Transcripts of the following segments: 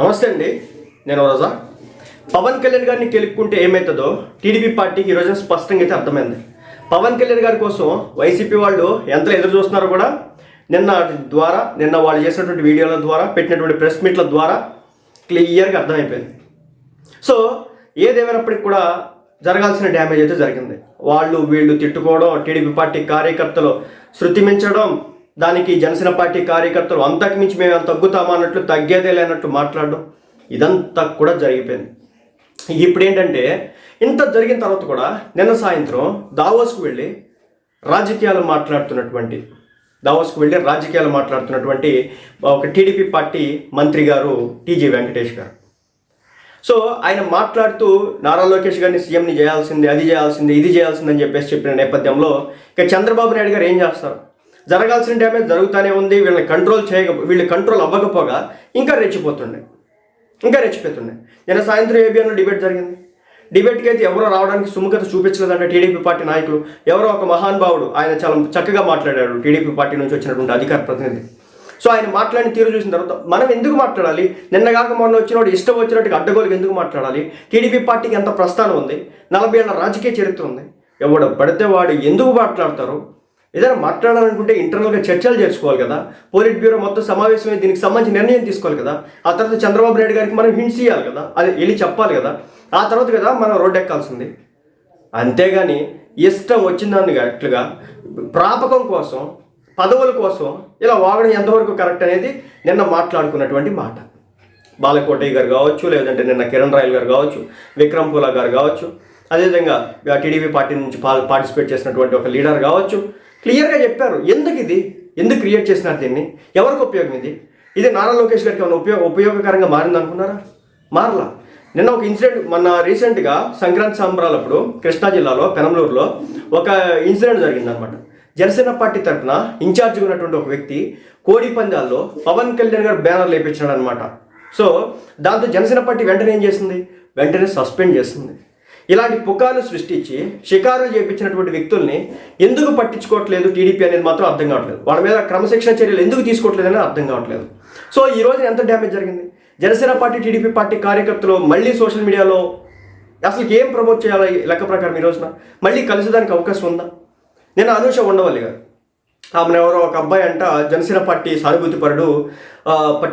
నమస్తే అండి నేను రోజా. పవన్ కళ్యాణ్ గారిని తెలుపుకుంటే ఏమవుతుందో టీడీపీ పార్టీకి ఈరోజు స్పష్టంగా అయితే అర్థమైంది. పవన్ కళ్యాణ్ గారి కోసం వైసీపీ వాళ్ళు ఎంత ఎదురు చూస్తున్నారో కూడా నిన్న ద్వారా నిన్న వాళ్ళు చేసినటువంటి వీడియోల ద్వారా పెట్టినటువంటి ప్రెస్ మీట్ల ద్వారా క్లియర్గా అర్థమైపోయింది. సో ఏదేమైనప్పటికీ కూడా జరగాల్సిన డ్యామేజ్ అయితే జరిగింది. వాళ్ళు వీళ్ళు తిట్టుకోవడం టీడీపీ పార్టీ కార్యకర్తలు శృతి మించడం దానికి జనసేన పార్టీ కార్యకర్తలు అంతకు మించి మేము తగ్గుతామా అన్నట్లు తగ్గేదే లేనట్టు మాట్లాడడం ఇదంతా కూడా జరిగిపోయింది. ఇప్పుడు ఏంటంటే ఇంత జరిగిన తర్వాత కూడా నిన్న సాయంత్రం దావోస్కు వెళ్ళి రాజకీయాలు మాట్లాడుతున్నటువంటి దావోస్కు వెళ్ళి రాజకీయాలు మాట్లాడుతున్నటువంటి ఒక టీడీపీ పార్టీ మంత్రి గారు టీజీ వెంకటేష్ గారు. సో ఆయన మాట్లాడుతూ నారా లోకేష్ గారిని సీఎంని చేయాల్సింది అది చేయాల్సింది ఇది చేయాల్సింది అని చెప్పేసి చెప్పిన నేపథ్యంలో ఇక చంద్రబాబు నాయుడు గారు ఏం చేస్తారు? జరగాల్సిన డ్యామేజ్ జరుగుతూనే ఉంది వీళ్ళని కంట్రోల్ చేయక వీళ్ళు కంట్రోల్ అవ్వకపోగా ఇంకా రెచ్చిపోతుండే. ఇంకా రెచ్చిపోతుండే. నిన్న సాయంత్రం ఏబిఎన్లో డిబేట్ జరిగింది. డిబేట్కి అయితే ఎవరో రావడానికి సుముఖత చూపించలేదంటే టీడీపీ పార్టీ నాయకులు. ఎవరో ఒక మహానుభావుడు ఆయన చాలా చక్కగా మాట్లాడాడు టీడీపీ పార్టీ నుంచి వచ్చినటువంటి అధికార ప్రతినిధి. సో ఆయన మాట్లాడిన తీరు చూసిన తర్వాత మనం ఎందుకు మాట్లాడాలి? నిన్న కాక మొన్న వచ్చినోడు ఇష్టం వచ్చినట్టుగా అడ్డగోలుకి ఎందుకు మాట్లాడాలి? టీడీపీ పార్టీకి ఎంత ప్రస్థానం ఉంది? నలభై ఏళ్ళ రాజకీయ చరిత్ర ఉంది. ఎవడు పడితే వాడు ఎందుకు మాట్లాడతారు? ఏదైనా మాట్లాడాలనుకుంటే ఇంటర్నల్గా చర్చలు చేసుకోవాలి కదా. పోలిట్ బ్యూరో మొత్తం సమావేశమై దీనికి సంబంధించి నిర్ణయం తీసుకోవాలి కదా. ఆ తర్వాత చంద్రబాబు నాయుడు గారికి మనం హింట్స్ ఇవ్వాలి కదా. అది వెళ్ళి చెప్పాలి కదా. ఆ తర్వాత కదా మనం రోడ్డు ఎక్కాల్సింది. అంతేగాని ఇష్టం వచ్చిందాన్ని అట్లుగా ప్రాపకం కోసం పదవుల కోసం ఇలా వాగడం ఎంతవరకు కరెక్ట్ అనేది నిన్న మాట్లాడుకున్నటువంటి మాట. బాలకోటయ్య గారు కావచ్చు లేదంటే నిన్న కిరణ్ రాయల్ గారు కావచ్చు విక్రమ్ పూలా గారు కావచ్చు అదేవిధంగా టీడీపీ పార్టీ నుంచి పా పార్టిసిపేట్ చేసినటువంటి ఒక లీడర్ కావచ్చు క్లియర్గా చెప్పారు. ఎందుకు ఇది? ఎందుకు క్రియేట్ చేసినారు దీన్ని? ఎవరికి ఉపయోగం ఇది? ఇది నారా లోకేష్ గారికి ఏమైనా ఉపయోగ ఉపయోగకరంగా మారింది అనుకున్నారా మారలా. నిన్న ఒక ఇన్సిడెంట్ మన రీసెంట్గా సంక్రాంతి సంబరాలప్పుడు కృష్ణా జిల్లాలో పెనంలూరులో ఒక ఇన్సిడెంట్ జరిగిందనమాట. జనసేన పార్టీ తరఫున ఇన్ఛార్జ్ ఉన్నటువంటి ఒక వ్యక్తి కోడి పందాల్లో పవన్ కళ్యాణ్ గారు బ్యానర్ లేపించాడు అనమాట సో దాంతో జనసేన పార్టీ వెంటనే ఏం చేసింది? వెంటనే సస్పెండ్ చేస్తుంది ఇలాంటి పుకార్లు సృష్టించి షికారులు చేపించినటువంటి వ్యక్తుల్ని ఎందుకు పట్టించుకోవట్లేదు టీడీపీ అనేది మాత్రం అర్థం కావట్లేదు. వాళ్ళ మీద క్రమశిక్షణ చర్యలు ఎందుకు తీసుకోవట్లేదు అర్థం కావట్లేదు. సో ఈ రోజు ఎంత డ్యామేజ్ జరిగింది? జనసేన పార్టీ టీడీపీ పార్టీ కార్యకర్తలు మళ్ళీ సోషల్ మీడియాలో అసలు ఏం ప్రమోట్ చేయాలి లెక్క ప్రకారం ఈ రోజున? మళ్ళీ కలిసేదానికి అవకాశం ఉందా? నేను అనూష ఉండవల్లి గారు ఆమె ఎవరో ఒక అబ్బాయి అంట జనసేన పార్టీ సానుభూతిపరుడు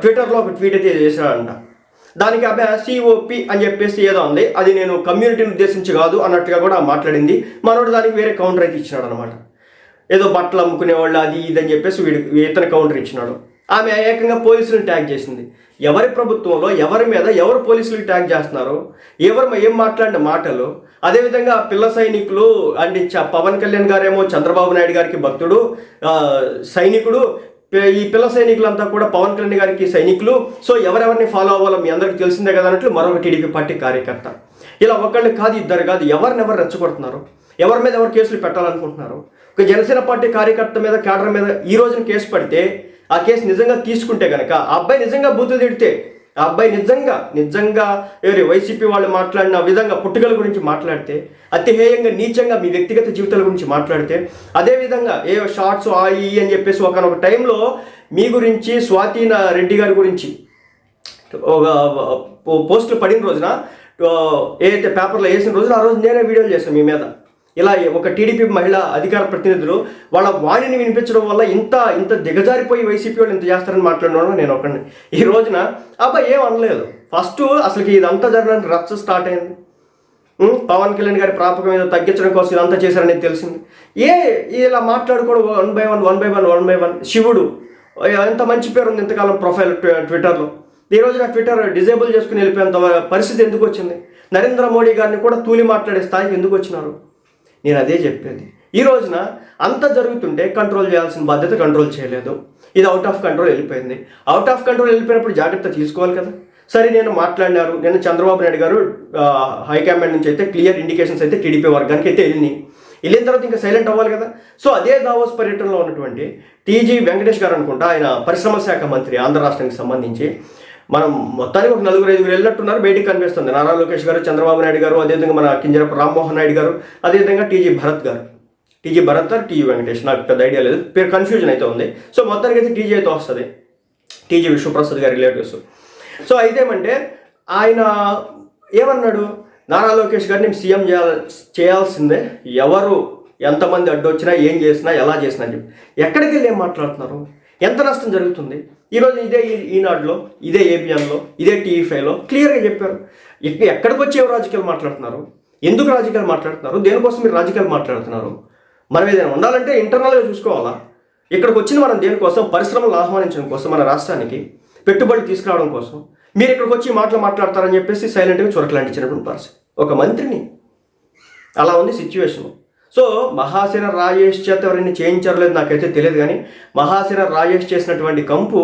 ట్విట్టర్లో ఒక ట్వీట్ అయితే చేశాడంట. దానికి అబ్బాయి సిఓపి అని చెప్పేసి ఏదో ఉంది. అది నేను కమ్యూనిటీని ఉద్దేశించి కాదు అన్నట్టుగా కూడా మాట్లాడింది. మనోడు దానికి వేరే కౌంటర్ అయితే ఇచ్చినాడు అనమాట ఏదో బట్టలు అమ్ముకునే వాళ్ళు అది ఇది అని చెప్పేసి వీడి ఇతను కౌంటర్ ఇచ్చినాడు. ఆమె ఏకంగా పోలీసులను ట్యాగ్ చేసింది. ఎవరి ప్రభుత్వంలో ఎవరి మీద ఎవరు పోలీసులు ట్యాగ్ చేస్తున్నారు? ఎవరు ఏం మాట్లాడిన మాటలు? అదేవిధంగా పిల్ల సైనికులు అండ్ చ- పవన్ కళ్యాణ్ గారేమో చంద్రబాబు నాయుడు గారికి భక్తుడు సైనికుడు ఈ పిల్ల సైనికులంతా కూడా పవన్ కళ్యాణ్ గారికి సైనికులు. సో ఎవరెవరిని ఫాలో అవ్వాలో మీ అందరికీ తెలిసిందే కదా అన్నట్లు మరొక టీడీపీ పార్టీ కార్యకర్త. ఇలా ఒకళ్ళు కాదు ఇద్దరు కాదు ఎవరినెవరు రెచ్చగొడుతున్నారు? ఎవరి మీద ఎవరు కేసులు పెట్టాలనుకుంటున్నారు? ఒక జనసేన పార్టీ కార్యకర్త మీద కేడర్ మీద ఈ రోజున కేసు పడితే ఆ కేసు నిజంగా తీసుకుంటే కనుక ఆ అబ్బాయి నిజంగా బూతులు తిడితే ఆ అబ్బాయి నిజంగా నిజంగా ఎవరి వైసీపీ వాళ్ళు మాట్లాడిన విధంగా పుట్టుకల గురించి మాట్లాడితే అతిహేయంగా నీచంగా మీ వ్యక్తిగత జీవితాల గురించి మాట్లాడితే అదేవిధంగా ఏ షార్ట్స్ ఆ ఈ అని చెప్పేసి ఒకనొక టైంలో మీ గురించి స్వాతి రెడ్డి గారి గురించి ఒక పో- పోస్టులు పడిన రోజున ఏదైతే పేపర్లో వేసిన రోజున ఆ రోజు నేనే వీడియోలు చేశాను మీ మీద. ఇలా ఒక టీడీపీ మహిళ అధికార ప్రతినిధులు వాళ్ళ వాణిని వినిపించడం వల్ల ఇంత ఇంత దిగజారిపోయి వైసీపీ వాళ్ళు ఇంత చేస్తారని మాట్లాడిన నేను ఒకడిని ఈ రోజున అబ్బాయి ఏం అనలేదు. ఫస్ట్ అసలుకి ఇదంతా జరగడానికి రచ్చ స్టార్ట్ అయింది. పవన్ కళ్యాణ్ గారి ప్రాపకం మీద తగ్గించడం కోసం ఇదంతా చేశారనేది తెలిసింది. ఏ ఇలా మాట్లాడుకోవడం one by one one by one one by one. శివుడు ఎంత మంచి పేరు ఉంది ఇంతకాలం ప్రొఫైల్ ట్విట్టర్లో. ఈ రోజున ట్విట్టర్ డిజేబుల్ చేసుకుని వెళ్ళిపోయేంత పరిస్థితి ఎందుకు వచ్చింది? నరేంద్ర మోడీ గారిని కూడా తూలి మాట్లాడే స్థాయికి ఎందుకు వచ్చినారు? నేను అదే చెప్పేది. ఈ రోజున అంత జరుగుతుంటే కంట్రోల్ చేయాల్సిన బాధ్యత కంట్రోల్ చేయలేదు. ఇది అవుట్ ఆఫ్ కంట్రోల్ వెళ్ళిపోయింది. అవుట్ ఆఫ్ కంట్రోల్ వెళ్ళిపోయినప్పుడు జాగ్రత్త తీసుకోవాలి కదా. సరే నేను మాట్లాడినారు. నేను చంద్రబాబు నాయుడు గారు హైకమాండ్ నుంచి అయితే క్లియర్ ఇండికేషన్స్ అయితే టీడీపీ వర్గానికి అయితే వెళ్ళినాయి. వెళ్ళిన తర్వాత ఇంకా సైలెంట్ అవ్వాలి కదా. సో అదే దావోస్ పర్యటనలో ఉన్నటువంటి టీజీ వెంకటేష్ గారు అనుకుంటా ఆయన పరిశ్రమ శాఖ మంత్రి ఆంధ్ర రాష్ట్రానికి సంబంధించి మనం మొత్తానికి ఒక నలుగురు ఐదుగురు వెళ్ళినట్టున్నారు. బయటికి కనిపిస్తుంది. నారా లోకేష్ గారు చంద్రబాబు నాయుడు గారు అదేవిధంగా మన కింజరపు రామ్మోహన్ నాయుడు గారు అదేవిధంగా టీజీ భరత్ గారు. టీజీ భరత్ గారు టీజీ వెంకటేష్. నాకు పెద్ద ఐడియా లేదు. పేరు కన్ఫ్యూజన్ అయితే ఉంది. సో మొత్తానికి అయితే టీజీ అయితే వస్తుంది. టీజీ విశ్వప్రసాద్ గారి రిలేటివ్స్ సో అయితే ఏమంటే ఆయన ఏమన్నాడు? నారా లోకేష్ గారిని సీఎం చేయాల చేయాల్సిందే. ఎవరు ఎంతమంది అడ్డొచ్చినా ఏం చేసినా ఎలా చేసినా అని చెప్పి. ఎక్కడికి వెళ్ళి ఏం మాట్లాడుతున్నారు? ఎంత నష్టం జరుగుతుంది? ఈరోజు ఇదే ఈ- ఈనాడులో ఇదే ఏబిఎన్లో ఇదే టీవీ ఫైవ్లో క్లియర్గా చెప్పారు. ఎక్కడికి వచ్చి ఎవరు రాజకీయాలు మాట్లాడుతున్నారు? ఎందుకు రాజకీయాలు మాట్లాడుతున్నారు? దేనికోసం మీరు రాజకీయాలు మాట్లాడుతున్నారు? మనం ఏదైనా ఉండాలంటే ఇంటర్నల్గా చూసుకోవాలా? ఇక్కడికి వచ్చిన మనం దేనికోసం? పరిశ్రమలు ఆహ్వానించడం కోసం మన రాష్ట్రానికి పెట్టుబడులు తీసుకురావడం కోసం. మీరు ఇక్కడికి వచ్చి మాటలు మాట్లాడతారని చెప్పేసి సైలెంట్గా చురకలాంటించినటువంటి పరిస్థితి. ఒక మంత్రిని. అలా ఉంది సిచ్యువేషను సో మహాశీర రాజేష్ చేత ఎవరైనా చేయించారో లేదు నాకైతే తెలియదు కానీ మహాసేన రాజేష్ చేసినటువంటి కంపు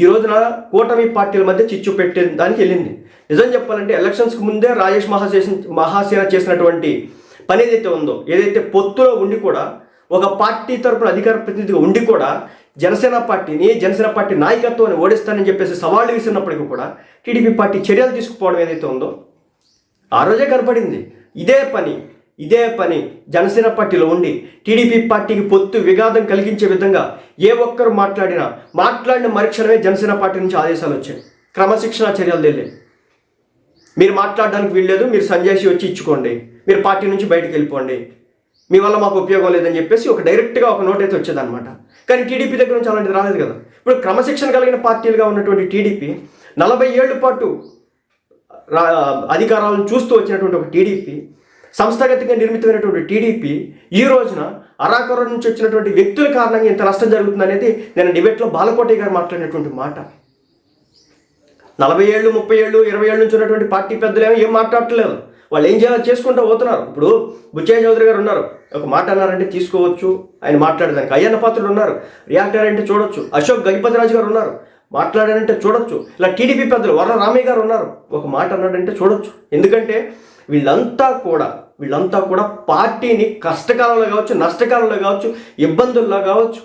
ఈ రోజున కూటమి పార్టీల మధ్య చిచ్చు పెట్టే దానికి వెళ్ళింది. నిజం చెప్పాలంటే ఎలక్షన్స్కి ముందే రాజేష్ మహాసేన మహాసేన చేసినటువంటి పని ఏదైతే ఉందో ఏదైతే పొత్తులో ఉండి కూడా ఒక పార్టీ తరపున అధికార ప్రతినిధిగా ఉండి కూడా జనసేన పార్టీని జనసేన పార్టీ నాయకత్వాన్ని ఓడిస్తానని చెప్పేసి సవాళ్ళు విసిరినప్పటికీ కూడా టీడీపీ పార్టీ చర్యలు తీసుకుపోవడం ఏదైతే ఉందో ఆ రోజే కనపడింది. ఇదే పని ఇదే పని జనసేన పార్టీలో ఉండి టీడీపీ పార్టీకి పొత్తు విఘాతం కలిగించే విధంగా ఏ ఒక్కరు మాట్లాడినా మాట్లాడిన మరుక్షణమే జనసేన పార్టీ నుంచి ఆదేశాలు వచ్చాయి. క్రమశిక్షణ చర్యలు తెలియ మీరు మాట్లాడడానికి వీల్లేదు మీరు సంజయ్షి వచ్చి ఇచ్చుకోండి. మీరు పార్టీ నుంచి బయటకు వెళ్ళిపోండి. మీ వల్ల మాకు ఉపయోగం లేదని చెప్పేసి ఒక డైరెక్ట్గా ఒక నోట్ అయితే వచ్చేదన్నమాట. కానీ టీడీపీ దగ్గర నుంచి అలాంటిది రాలేదు కదా. ఇప్పుడు క్రమశిక్షణ కలిగిన పార్టీలుగా ఉన్నటువంటి టీడీపీ నలభై ఏళ్ళ పాటు రా అధికారాలను చూస్తూ వచ్చినటువంటి ఒక టీడీపీ సంస్థాగతంగా నిర్మితమైనటువంటి టీడీపీ ఈ రోజున అరాకొర నుంచి వచ్చినటువంటి వ్యక్తుల కారణంగా ఇంత నష్టం జరుగుతుంది అనేది నేను డిబేట్లో బాలకోటయ్య గారు మాట్లాడినటువంటి మాట. నలభై ఏళ్ళు ముప్పై ఏళ్ళు ఇరవై ఏళ్ళు నుంచి ఉన్నటువంటి పార్టీ పెద్దలు ఏమో ఏం మాట్లాడట్లేదు. వాళ్ళు ఏం చేయాలో చేసుకుంటూ పోతున్నారు. ఇప్పుడు బుచ్చయ్య చౌదరి గారు ఉన్నారు. ఒక మాట అన్నారంటే తీసుకోవచ్చు. ఆయన మాట్లాడడానికి అయ్యన్న పాత్రుడు ఉన్నారు. రియాక్ట్ అంటే చూడొచ్చు. అశోక్ గజపతిరాజు గారు ఉన్నారు. మాట్లాడారంటే చూడొచ్చు. ఇలా టీడీపీ పెద్దలు వర రామయ్య గారు ఉన్నారు. ఒక మాట అన్నాడంటే చూడొచ్చు. ఎందుకంటే వీళ్ళంతా కూడా వీళ్ళంతా కూడా పార్టీని కష్టకాలంలో కావచ్చు నష్టకాలంలో కావచ్చు ఇబ్బందుల్లో కావచ్చు.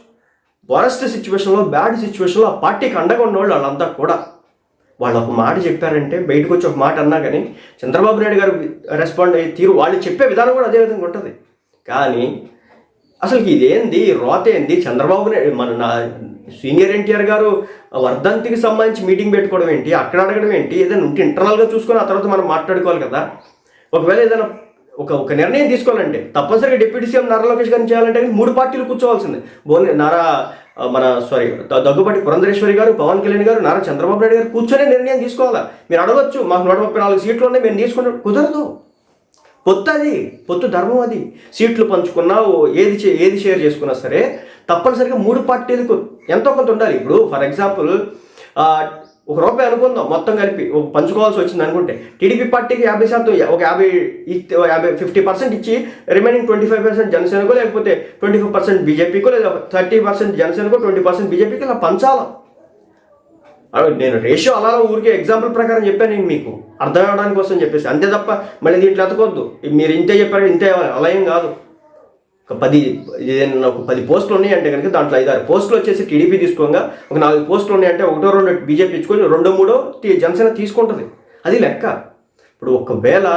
వరస్ట్ సిచ్యువేషన్లో బ్యాడ్ సిచ్యువేషన్లో ఆ పార్టీకి అండగా ఉన్నవాళ్ళు వాళ్ళంతా కూడా. వాళ్ళు ఒక మాట చెప్పారంటే బయటకు వచ్చి ఒక మాట అన్నా కానీ చంద్రబాబు నాయుడు గారు రెస్పాండ్ అయ్యే తీరు వాళ్ళు చెప్పే విధానం కూడా అదే విధంగా ఉంటుంది. కానీ అసలు ఇదేంది? రోత ఏంది? చంద్రబాబు నాయుడు మన నా సీనియర్ ఎన్టీఆర్ గారు వర్ధంతికి సంబంధించి మీటింగ్ పెట్టుకోవడం ఏంటి? అక్కడ అడగడం ఏంటి? ఏదైనా ఉంటే ఇంటర్నల్గా చూసుకొని ఆ తర్వాత మనం మాట్లాడుకోవాలి కదా. ఒకవేళ ఏదైనా ఒక ఒక నిర్ణయం తీసుకోవాలంటే తప్పనిసరిగా డిప్యూటీ సీఎం నారా లోకేష్ గారిని చేయాలంటే మూడు పార్టీలు కూర్చోవాల్సిందే. బోని నారా మన సారీ దగ్గుబాటి పురంధరేశ్వరి గారు పవన్ కళ్యాణ్ గారు నారా చంద్రబాబు నాయుడు గారు కూర్చొని నిర్ణయం తీసుకోవాలా? మీరు అడగొచ్చు మాకు నూట ముప్పై నాలుగు సీట్లు ఉన్నాయి మేము తీసుకున్న కుదరదు. పొత్తు అది పొత్తు ధర్మం అది. సీట్లు పంచుకున్నా ఓ ఏది చే- ఏది షేర్ చేసుకున్నా సరే తప్పనిసరిగా మూడు పార్టీలకు ఎంతో కొంత ఉండాలి. ఇప్పుడు ఫర్ ఎగ్జాంపుల్ ఒక రూపాయి అనుకుందాం మొత్తం కలిపి. పంచుకోవాల్సి వచ్చింది అనుకుంటే. టీడీపీ పార్టీకి యాభై శాతం ఒక యాభై ఇస్తే- యాభై ఫిఫ్టీ పర్సెంట్ ఇచ్చి రిమైనింగ్ ట్వంటీ ఫైవ్ పర్సెంట్ జనసేనకో లేకపోతే ట్వంటీ ఫైవ్ పర్సెంట్ బీజేపీకో లేదా థర్టీ పర్సెంట్ జనసేనకో ట్వంటీ పర్సెంట్ బీజేపీకి ఇలా పంచాలా? నేను రేషియో అలా ఊరికే ఎగ్జాంపుల్ ప్రకారం చెప్పాను నేను మీకు. అర్థం అవడానికి కోసం చెప్పేసి. అంతే తప్ప మళ్ళీ దీంట్లో ఎతకొద్దు మీరు ఇంతే చెప్పారు ఇంతే అలా ఏం కాదు. ఒక పది ఏదైనా ఒక పది పోస్టులు ఉన్నాయంటే కనుక దాంట్లో ఐదారు పోస్టులు వచ్చేసి టీడీపీ తీసుకోగా ఒక నాలుగు పోస్టులు ఉన్నాయంటే ఒకటో రెండు బీజేపీ ఇచ్చుకొని రెండో మూడో జనసేన తీసుకుంటుంది. అది లెక్క. ఇప్పుడు ఒకవేళ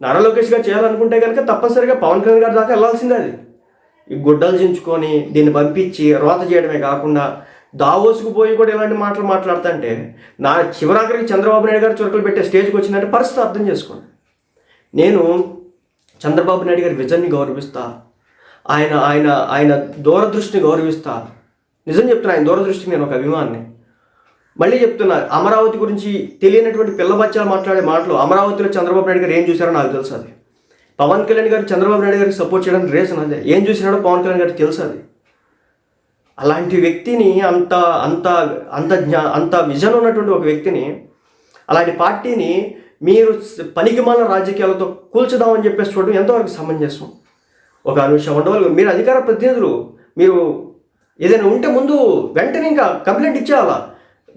నారా లోకేష్ గారు చేయాలనుకుంటే కనుక తప్పనిసరిగా పవన్ కళ్యాణ్ గారి దాకా వెళ్ళాల్సిందే అది. ఈ గుడ్డలు చించుకొని దీన్ని పంపించి రోత చేయడమే కాకుండా దావోసుకు పోయి కూడా ఇలాంటి మాటలు మాట్లాడుతుంటే నా చివరాఖరికి చంద్రబాబు నాయుడు గారు చురకలు పెట్టే స్టేజ్కి వచ్చిందంటే పరిస్థితి అర్థం చేసుకోండి. నేను చంద్రబాబు నాయుడు గారి విజన్ని గౌరవిస్తా ఆయన ఆయన ఆయన దూరదృష్టిని గౌరవిస్తా నిజం చెప్తున్నా ఆయన దూరదృష్టికి నేను ఒక అభిమాన్ని. మళ్ళీ చెప్తున్నా అమరావతి గురించి తెలియనటువంటి పిల్ల బచ్చాలు మాట్లాడే మాటలు అమరావతిలో చంద్రబాబు నాయుడు గారు ఏం చూశారో నాకు తెలుసు అది. పవన్ కళ్యాణ్ గారు చంద్రబాబు నాయుడు గారికి సపోర్ట్ చేయడానికి రీజన్ అదే. ఏం చూసినాడో పవన్ కళ్యాణ్ గారికి తెలుసు అది. అలాంటి వ్యక్తిని అంత అంత అంత జ్ఞా అంత విజన్ ఉన్నటువంటి ఒక వ్యక్తిని అలాంటి పార్టీని మీరు పనికిమాల రాజకీయాలతో కూల్చుదామని చెప్పేసి చూడడం ఎంతవరకు సమంజసం? ఒక అనుషం ఉండవాలి మీరు అధికార ప్రతినిధులు మీరు ఏదైనా ఉంటే ముందు వెంటనే ఇంకా కంప్లైంట్ ఇచ్చేయాలా?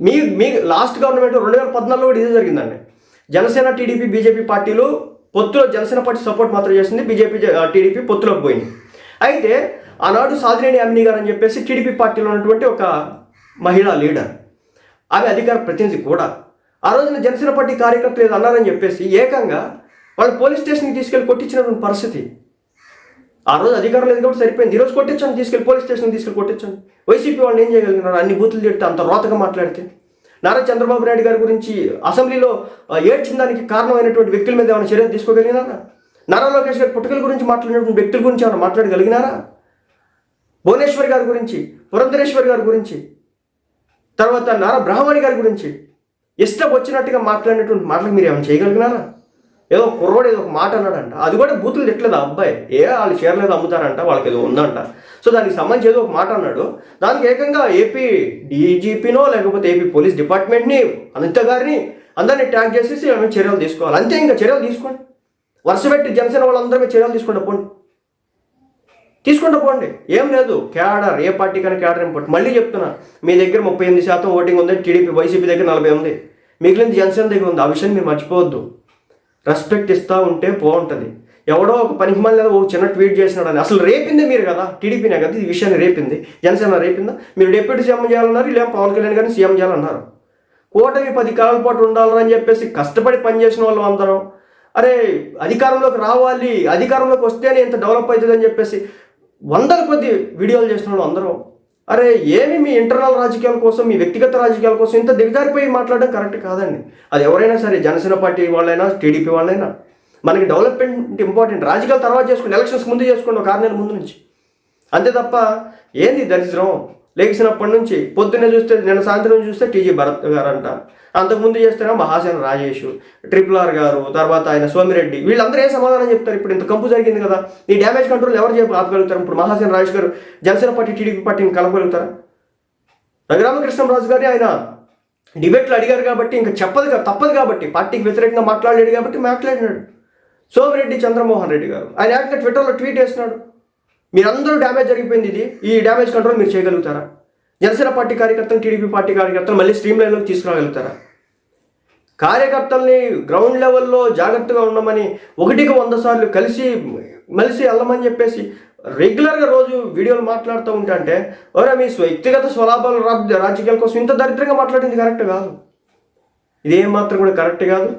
మీ మీ లాస్ట్ గవర్నమెంట్ రెండు వేల పద్నాలుగులో కూడా ఇదే జరిగిందండి. జనసేన టీడీపీ బీజేపీ పార్టీలు పొత్తులో జనసేన పార్టీ సపోర్ట్ మాత్రం చేసింది బీజేపీ టీడీపీ పొత్తులోకి పోయింది. అయితే ఆనాడు సాధినేని అమిని గారు అని చెప్పేసి టీడీపీ పార్టీలో ఉన్నటువంటి ఒక మహిళా లీడర్. ఆమె అధికార ప్రతినిధి కూడా. ఆ రోజున జనసేన పార్టీ కార్యకర్తలు ఏదో అన్నారని చెప్పేసి ఏకంగా వాళ్ళు పోలీస్ స్టేషన్కి తీసుకెళ్ళి కొట్టించినటువంటి పరిస్థితి. ఆ రోజు అధికారం లేదు కాబట్టి సరిపోయింది. ఈరోజు కొట్టించండి తీసుకెళ్ళి పోలీస్ స్టేషన్కి తీసుకెళ్ళి కొట్టించండి. వైసీపీ వాళ్ళు ఏం చేయగలిగినారు? అన్ని బూతులు తిడితే అంత రోతగా మాట్లాడితే. నారా చంద్రబాబు నాయుడు గారి గురించి అసెంబ్లీలో ఏడ్చిన దానికి కారణమైనటువంటి వ్యక్తుల మీద ఏమైనా చర్యలు తీసుకోగలిగినారా? నారా లోకేష్ గారి పుట్టుకల గురించి మాట్లాడినటువంటి వ్యక్తుల గురించి ఏమైనా మాట్లాడగలిగినారా? భువనేశ్వర్ గారి గురించి పురంధరేశ్వర్ గారి గురించి తర్వాత నారా బ్రాహ్మణి గారి గురించి ఇష్టం వచ్చినట్టుగా మాట్లాడినటువంటి మాటలకు మీరు ఏమైనా చేయగలిగినారా? ఏదో కుర్రోడు ఏదో ఒక మాట అన్నాడంట. అది కూడా బూతులు తిట్టలేదు ఆ అబ్బాయి? ఏ వాళ్ళు చీరలేదు అమ్ముతారంట వాళ్ళకి ఏదో ఉందంట. సో దానికి సంబంధించి ఏదో ఒక మాట అన్నాడు. దానికి ఏకంగా ఏపీ డీజీపీనో లేకపోతే ఏపీ పోలీస్ డిపార్ట్మెంట్ని అనిత గారిని అందరినీ ట్యాగ్ చేసేసి ఏమైనా చర్యలు తీసుకోవాలి. అంతే ఇంకా చర్యలు తీసుకోండి. వరుస పెట్టి జనసేన వాళ్ళందరి చర్యలు తీసుకోండి పోండి. తీసుకుంటూ పోండి. ఏం లేదు. క్యాడర్ ఏ పార్టీ కానీ క్యాడర్ ఇంపార్టెంట్. మళ్ళీ చెప్తున్నా మీ దగ్గర ముప్పై ఎనిమిది శాతం ఓటింగ్ ఉంది టీడీపీ వైసీపీ దగ్గర నలభై ఉంది. మిగిలిన జనసేన దగ్గర ఉంది. ఆ విషయం మీరు మర్చిపోవద్దు. రెస్పెక్ట్ ఇస్తూ ఉంటే బాగుంటుంది. ఎవడో ఒక పనికి మళ్ళీ ఓ చిన్న ట్వీట్ చేసినాడని అసలు రేపింది మీరు కదా? టీడీపీనే కదా? ఈ విషయాన్ని రేపింది. జనసేన రేపిందా? మీరు డిప్యూటీ సీఎం చేయాలన్నారు ఇలా పవన్ కళ్యాణ్ గారిని సీఎం చేయాలన్నారు? కూటమి పది కాలాల పాటు ఉండాలని చెప్పేసి కష్టపడి పనిచేసిన వాళ్ళు అందరం. అరే అధికారంలోకి రావాలి అధికారంలోకి వస్తేనే ఇంత డెవలప్ అవుతుందని చెప్పేసి వందల కొద్ది వీడియోలు చేసిన వాళ్ళు అందరూ. అరే ఏమి మీ ఇంటర్నల్ రాజకీయాల కోసం మీ వ్యక్తిగత రాజకీయాల కోసం ఇంత దిగజారిపోయి మాట్లాడడం కరెక్ట్ కాదండి. అది ఎవరైనా సరే జనసేన పార్టీ వాళ్ళైనా టీడీపీ వాళ్ళైనా మనకి డెవలప్మెంట్ ఇంపార్టెంట్. రాజకీయాలు తర్వాత చేసుకోండి ఎలక్షన్స్ ముందు చేసుకోండి ఒక ఆరు నెలల ముందు నుంచి. అంతే తప్ప ఏంది దరిద్రం? లేచినప్పటి నుంచి పొద్దున్నే చూస్తే నిన్న సాయంత్రం చూస్తే టీజీ భరత్ గారు అంట అంతకుముందు చేస్తేనే మహాసేన రాజేష్ ట్రిపుల్ ఆర్ గారు తర్వాత ఆయన సోమిరెడ్డి వీళ్ళందరూ ఏ సమాధానం చెప్తారు? ఇప్పుడు ఇంత కంపు జరిగింది కదా ఈ డ్యామేజ్ కంట్రోల్ ఎవరు చెప్పి ఆపగలుగుతారు? ఇప్పుడు మహాసేన రాజేష్ గారు జనసేన పార్టీ టీడీపీ పార్టీని కలపగలుగుతారా? రఘురామకృష్ణరాజు గారి ఆయన. డిబేట్లు అడిగారు కాబట్టి ఇంకా చెప్పదు తప్పదు కాబట్టి పార్టీకి వ్యతిరేకంగా మాట్లాడాడు కాబట్టి మాట్లాడినాడు. సోమిరెడ్డి చంద్రమోహన్ రెడ్డి గారు. ఆయన ఏకంగా ట్విట్టర్లో ట్వీట్ చేస్తున్నాడు. మీరందరూ డ్యామేజ్ జరిగిపోయింది ఇది. ఈ డ్యామేజ్ కంట్రోల్ మీరు చేయగలుగుతారా? జనసేన పార్టీ కార్యకర్తలు టీడీపీ పార్టీ కార్యకర్తలు మళ్ళీ స్ట్రీమ్ లైన్లోకి తీసుకురాగలుగుతారా? కార్యకర్తల్ని గ్రౌండ్ లెవెల్లో జాగ్రత్తగా ఉండమని ఒకటికి వంద సార్లు కలిసి మలిసి వెళ్ళమని చెప్పేసి రెగ్యులర్గా రోజు వీడియోలు మాట్లాడుతూ ఉంటా అంటే ఎవరో మీ వ్యక్తిగత స్వలాభాల రాజకీయాల కోసం ఇంత దరిద్రంగా మాట్లాడింది కరెక్ట్ కాదు. ఇదేం మాత్రం కూడా కరెక్ట్ కాదు.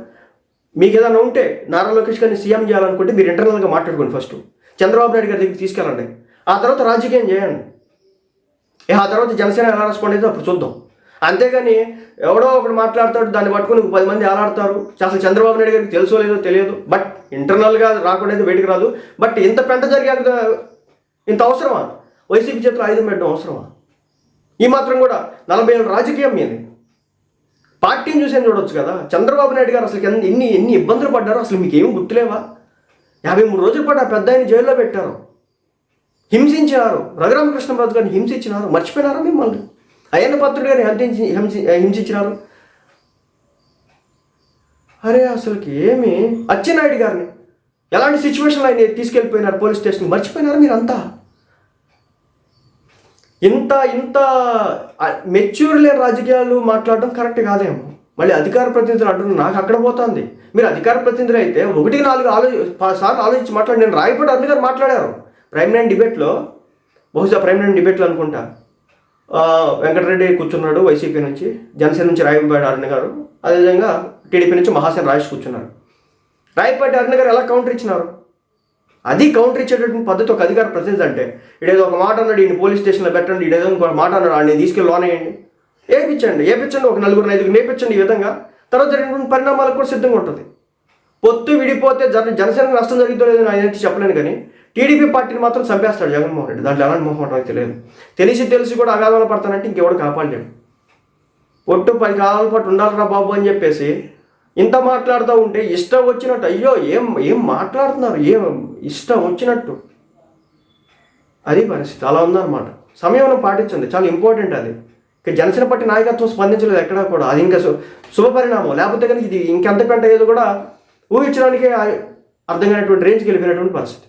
మీకు ఏదైనా ఉంటే నారా లోకేష్ గారిని సీఎం చేయాలనుకుంటే మీరు ఇంటర్నల్గా మాట్లాడుకోండి ఫస్ట్ చంద్రబాబు నాయుడు గారి దగ్గరికి తీసుకెళ్ళండి. ఆ తర్వాత రాజకీయం చేయండి. ఆ తర్వాత జనసేన ఎలా రెస్పాండ్ అయితే అప్పుడు చూద్దాం. అంతేగాని ఎవడో ఒకడు మాట్లాడతాడు దాన్ని పట్టుకుని పది మంది ఆలాడతారు అసలు చంద్రబాబు నాయుడు గారికి తెలుసో లేదో తెలియదు. బట్ ఇంటర్నల్గా రాకుండా అయితే రాదు. బట్ ఇంత పెంట జరిగాక ఇంత అవసరమా? వైసీపీ చేతిలో ఆయుధం పెట్టడం అవసరమా? ఈ మాత్రం కూడా నలభై ఏళ్ళ రాజకీయం మీది. పార్టీని చూసేది చూడొచ్చు కదా. చంద్రబాబు నాయుడు గారు అసలు ఎన్ని ఎన్ని ఎన్ని ఇబ్బందులు పడ్డారో అసలు మీకు ఏం గుర్తులేవా? యాభై మూడు రోజుల పాటు ఆ పెద్ద ఆయన జైల్లో పెట్టారు. హింసించారు రఘురామకృష్ణరాజు గారిని హింసించినారు. మర్చిపోయినారా మిమ్మల్ని? అయ్యన్న పాత్రుడు గారిని హింసించి హింసి హింసించినారు. అరే అసలుకి ఏమి? అచ్చెన్నాయుడు గారిని. ఎలాంటి సిచ్యువేషన్లో ఆయన తీసుకెళ్ళిపోయినారు పోలీస్ స్టేషన్ మర్చిపోయినారు మీరంతా? ఇంత ఇంత మెచ్యూర్ లేని రాజకీయాలు మాట్లాడడం కరెక్ట్ కాదేమో. మళ్ళీ అధికార ప్రతినిధులు అంటున్నారు నాకు అక్కడ పోతుంది. మీరు అధికార ప్రతినిధులు అయితే ఒకటి నాలుగు ఆలోచి సార్లు ఆలోచించి మాట్లాడి నేను రాయపడి అరుణ్ గారు మాట్లాడారు. ప్రైమ్ నైన్ డిబేట్లో బహుశా ప్రైమ్ నైన్ అనుకుంటా. వెంకటరెడ్డి కూర్చున్నాడు వైసీపీ నుంచి జనసేన నుంచి రాయపాటి అరుణ్ గారు. అదేవిధంగా టీడీపీ నుంచి మహాసేన రాజేష్ కూర్చున్నారు. రాయపాటి అరుణ్ గారు ఎలా కౌంటర్ ఇచ్చినారు? అది కౌంటర్ ఇచ్చేటటువంటి పద్ధతి ఒక అధికార ప్రతినిధి అంటే ఇడేదో ఒక మాట అన్నాడు ఈయన పోలీస్ స్టేషన్లో పెట్టండి ఇడేదో ఒక మాట అన్నాడు ఆయన తీసుకెళ్ళి లోన్ వేయండి. ఏపించండి ఏపించండి ఒక నలుగురు ఐదుగురు నేర్పించండి ఈ విధంగా. తర్వాత జరిగినటువంటి పరిణామాలకు కూడా సిద్ధంగా ఉంటుంది. పొత్తు విడిపోతే జన జనసేన నష్టం జరిగిద్దో లేదో ఆయన చెప్పలేను కానీ టీడీపీ పార్టీని మాత్రం చంపేస్తాడు జగన్మోహన్ రెడ్డి. దాంట్లో ఎలాంటి మొహం నాకు తెలియదు. తెలిసి తెలిసి కూడా అగాధాన పడతానంటే ఇంకెవడు కాపాడలేడు. ఒట్టు పది కాలాల పాటు ఉండాలిరా బాబు అని చెప్పేసి ఇంత మాట్లాడుతూ ఉంటే ఇష్టం వచ్చినట్టు అయ్యో ఏం ఏం మాట్లాడుతున్నారు? ఏం ఇష్టం వచ్చినట్టు? అది పరిస్థితి. అలా ఉందన్నమాట. సమయం పాటించండి. చాలా ఇంపార్టెంట్ అది. ఇక జనసేన పార్టీ నాయకత్వం స్పందించలేదు ఎక్కడా కూడా. అది ఇంకా శుభపరిణామం లేకపోతే కనుక ఇది ఇంకెంత పెంట ఏదో కూడా ఊహించడానికి అర్థం కానటువంటి రేంజ్కి వెళ్ళిపోయినటువంటి పరిస్థితి.